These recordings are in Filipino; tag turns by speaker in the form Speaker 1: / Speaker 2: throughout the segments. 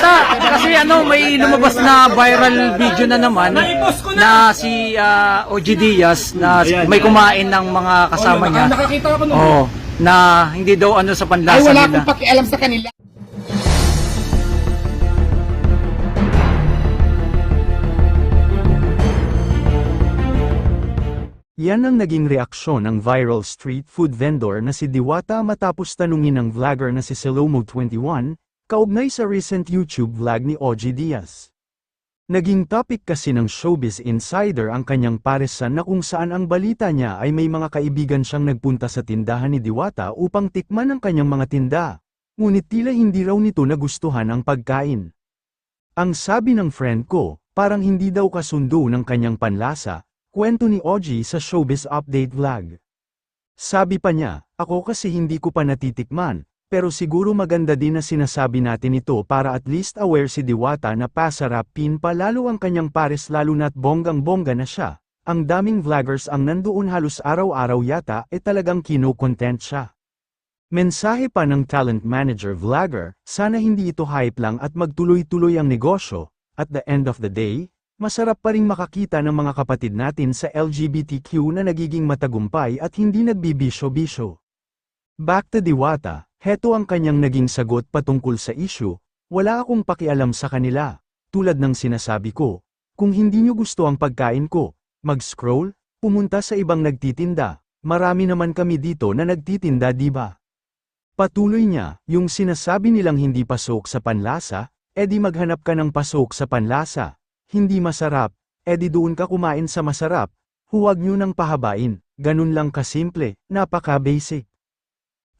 Speaker 1: Diwata, kasi ano, may lumabas na viral video na naman na si ah, OG Diaz na may kumain ng mga kasama niya.
Speaker 2: Nakakita ako nung
Speaker 1: Oh, na hindi daw ano sa
Speaker 2: Ay,
Speaker 1: panlasa
Speaker 2: wala
Speaker 1: nila.
Speaker 2: akong pakialam sa kanila.
Speaker 3: Yan ang naging reaksyon ng viral street food vendor na si Diwata matapos tanungin ng vlogger na si Salomo21, kaugnay sa recent YouTube vlog ni OG Diaz. Naging topic kasi ng Showbiz Insider ang kanyang paresan na kung saan ang balita niya ay may mga kaibigan siyang nagpunta sa tindahan ni Diwata upang tikman ang kanyang mga tinda. Ngunit tila hindi raw nito nagustuhan ang pagkain. Ang sabi ng friend ko, parang hindi daw kasundo ng kanyang panlasa, Kwento ni OG sa Showbiz Update Vlog. Sabi pa niya, ako kasi hindi ko pa natitikman, pero siguro maganda din na sinasabi natin ito para at least aware si Diwata na pasarapin pa lalo ang kanyang pares lalo na't bonggang-bongga na siya. Ang daming vloggers ang nandoon halos araw-araw yata e talagang kino-content siya. Mensahe pa ng talent manager vlogger, sana hindi ito hype lang at magtuloy-tuloy ang negosyo, at the end of the day, Masarap pa ring makakita ng mga kapatid natin sa LGBTQ na nagiging matagumpay at hindi nagbibisyo-bisyo. Back to Diwata, heto ang kanyang naging sagot patungkol sa issue, wala akong pakialam sa kanila. Tulad ng sinasabi ko, kung hindi nyo gusto ang pagkain ko, mag-scroll, pumunta sa ibang nagtitinda, marami naman kami dito na nagtitinda diba? Patuloy niya, yung sinasabi nilang hindi pasok sa panlasa, edi maghanap ka ng pasok sa panlasa hindi masarap, edi doon ka kumain sa masarap, huwag nyo nang pahabain, ganun lang kasimple, napaka-basic.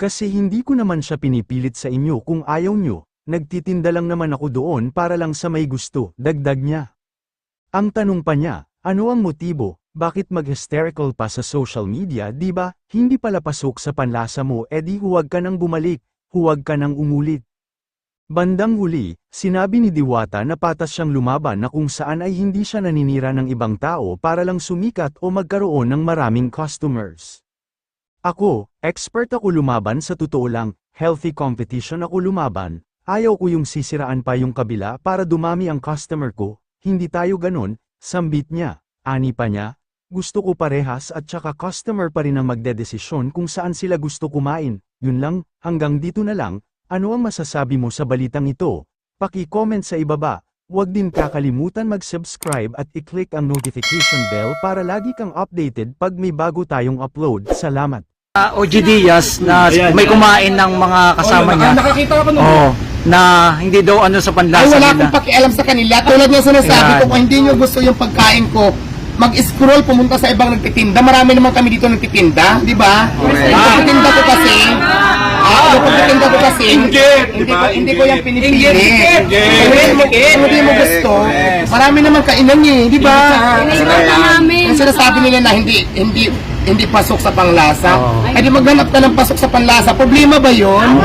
Speaker 3: Kasi hindi ko naman siya pinipilit sa inyo kung ayaw nyo, nagtitinda lang naman ako doon para lang sa may gusto, dagdag niya. Ang tanong pa niya, ano ang motibo, bakit mag-hysterical pa sa social media di ba, hindi pala pasok sa panlasa mo edi huwag ka nang bumalik, huwag ka nang umulit. Bandang huli, sinabi ni Diwata na patas siyang lumaban na kung saan ay hindi siya naninira ng ibang tao para lang sumikat o magkaroon ng maraming customers. Ako, expert ako lumaban sa totoo lang, healthy competition ako lumaban, ayaw ko yung sisiraan pa yung kabila para dumami ang customer ko, hindi tayo ganon, sambit niya, ani pa niya, gusto ko parehas at saka customer pa rin ang magdedesisyon kung saan sila gusto kumain, yun lang, hanggang dito na lang, ano ang masasabi mo sa balitang ito? Paki-comment sa ibaba. Huwag din kakalimutan mag-subscribe at i-click ang notification bell para lagi kang updated pag may bago tayong upload. Salamat.
Speaker 1: Ah, OG Diaz na may kumain ng mga kasama niya.
Speaker 2: Nakakita ako nung
Speaker 1: Oh, na hindi daw ano sa
Speaker 2: Ay,
Speaker 1: panlasa
Speaker 2: wala
Speaker 1: nila.
Speaker 2: akong pakialam sa kanila. Tulad ng sinasabi
Speaker 1: Ayan.
Speaker 2: ko, kung hindi nyo gusto yung pagkain ko, mag-scroll, pumunta sa ibang nagtitinda. Marami naman kami dito nagtitinda, di ba? Yung pagtitinda ko kasi, ah, yung pagtitinda ko kasi, hindi, ko, hindi ko yung pinipili. Kung hindi mo, kung hindi mo gusto, marami naman kainan eh, di ba? Kung sinasabi nila na hindi, hindi, hindi pasok sa panglasa, ay di maghanap ka ng pasok sa panlasa. Problema ba yun?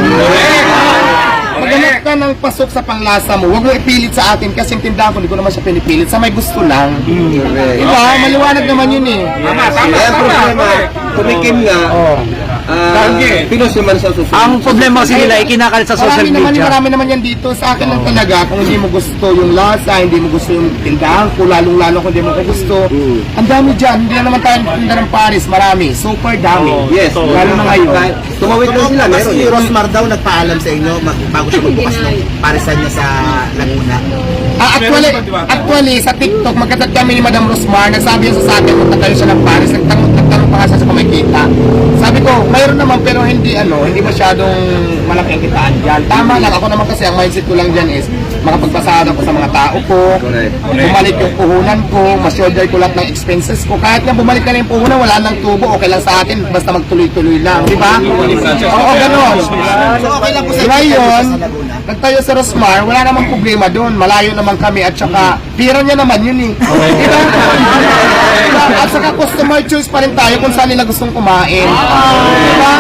Speaker 2: Maghanap ka ng pasok sa panglasa mo. Huwag mo ipilit sa atin kasi yung tindahan ko, hindi ko naman siya pinipilit. Sa may gusto lang. Diba? Maliwanag naman yun eh.
Speaker 4: Kaya ang problema, tumikim nga, ah, pinos naman sa susunod.
Speaker 1: Ang problema kasi nila ay kinakalit sa social
Speaker 2: Marami naman,
Speaker 1: media.
Speaker 2: marami naman yan dito. Sa akin lang talaga, kung hindi mo gusto yung lasa, hindi mo gusto yung tindahan ko, lalong-lalo kung hindi mo gusto. Ang dami dyan. Hindi na naman tayo tinda ng Paris. Marami. Super dami.
Speaker 4: Yes,
Speaker 2: Lalo na ngayon.
Speaker 4: Tumawid lang sila, meron.
Speaker 5: Si Rosmar daw nagpaalam sa inyo bago siya magbukas ng parisan niya sa Laguna.
Speaker 2: Ah, actually, actually, sa TikTok, magkatag kami ni Madam Rosmar, nagsabi niya sa akin, punta tayo siya ng Paris, nagtanong, nagtanong siya sa kumikita. Sabi ko, mayroon naman, pero hindi, ano, hindi masyadong malaki ang kitaan dyan. Tama lang, ako naman kasi, ang mindset ko lang dyan is, makapagpasada ko sa mga tao ko, bumalik yung puhunan ko, ma-shoulder ko lahat ng expenses ko. Kahit nga bumalik ka na yung puhunan, wala nang tubo, okay lang sa atin, basta magtuloy-tuloy lang, di ba? Oo, ganun.
Speaker 5: So okay lang po sa
Speaker 2: Ngayon, nagtayo sa Rosmar, wala namang problema doon. Malayo naman kami at saka pira niya naman yun eh. Diba? at saka customer choice pa rin tayo kung saan nila gustong kumain. Diba?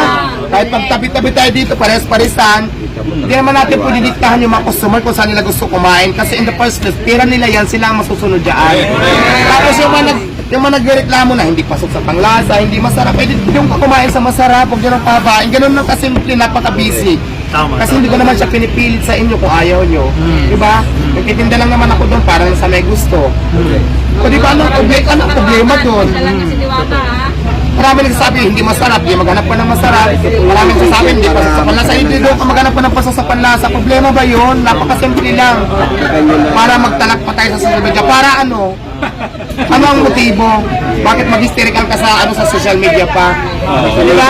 Speaker 2: Kahit magtabi-tabi tayo dito, pares-paresan, hindi naman natin pwede diktahan yung mga customer kung saan nila gusto kumain. Kasi in the first place, pira nila yan, sila ang masusunod dyan. Tapos yung mga nag yung mga nagreklamo na hindi pasok sa panglasa, hindi masarap, eh, di- yung kumain sa masarap, huwag nyo nang pabain. Ganun lang kasimple, napaka-busy.
Speaker 6: Tama.
Speaker 2: Kasi hindi ko naman siya pinipilit sa inyo kung ayaw nyo. Di ba? Nagtitinda lang naman ako doon para lang sa may gusto. O di ba, anong problema, anong problema doon?
Speaker 7: Diwata ha.
Speaker 2: Marami nagsasabi, hindi masarap, di maghanap pa ng masarap. Marami nagsasabi, hindi pa sa panlasa. Hindi doon ka maghanap pa ng pasa sa panlasa. Problema ba yun? Napakasimple lang. Para magtalak pa tayo sa social media. Para ano? Ano ang motibo? Bakit mag-hysterical ka sa ano sa social media pa? Di ba?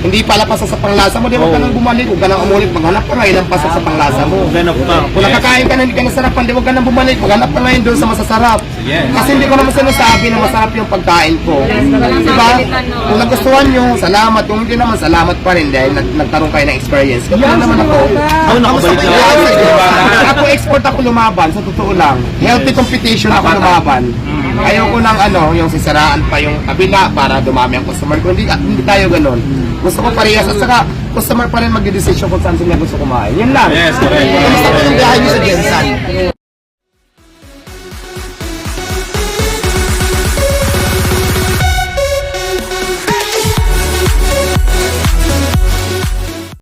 Speaker 2: Hindi pala pasa sa panglasa mo, di ba ka nang bumalik, huwag ka nang umulit, maghanap ka ngayon ng pasa sa panglasa mo.
Speaker 6: Ganap pa.
Speaker 2: Kung nakakain ka na hindi ka nasarapan, di huwag ka nang bumalik, maghanap ka ngayon doon sa masasarap. Kasi hindi ko naman sinasabi na masarap yung pagkain ko. Diba? Kung nagustuhan nyo, salamat. Kung hindi naman, salamat pa rin dahil nag nagkaroon kayo ng experience. Kaya naman ako.
Speaker 6: Ako nakabalik na.
Speaker 2: Ako, ako export ako lumaban, sa totoo lang. Healthy competition ako lumaban. Ayoko nang ano, yung sisiraan pa yung kabila para dumami ang customer ko. Hindi, hindi tayo ganun. Gusto ko parehas at saka customer pa rin mag-decision kung saan sila gusto kumain. Yan lang.
Speaker 6: Yes, correct.
Speaker 2: Kamusta po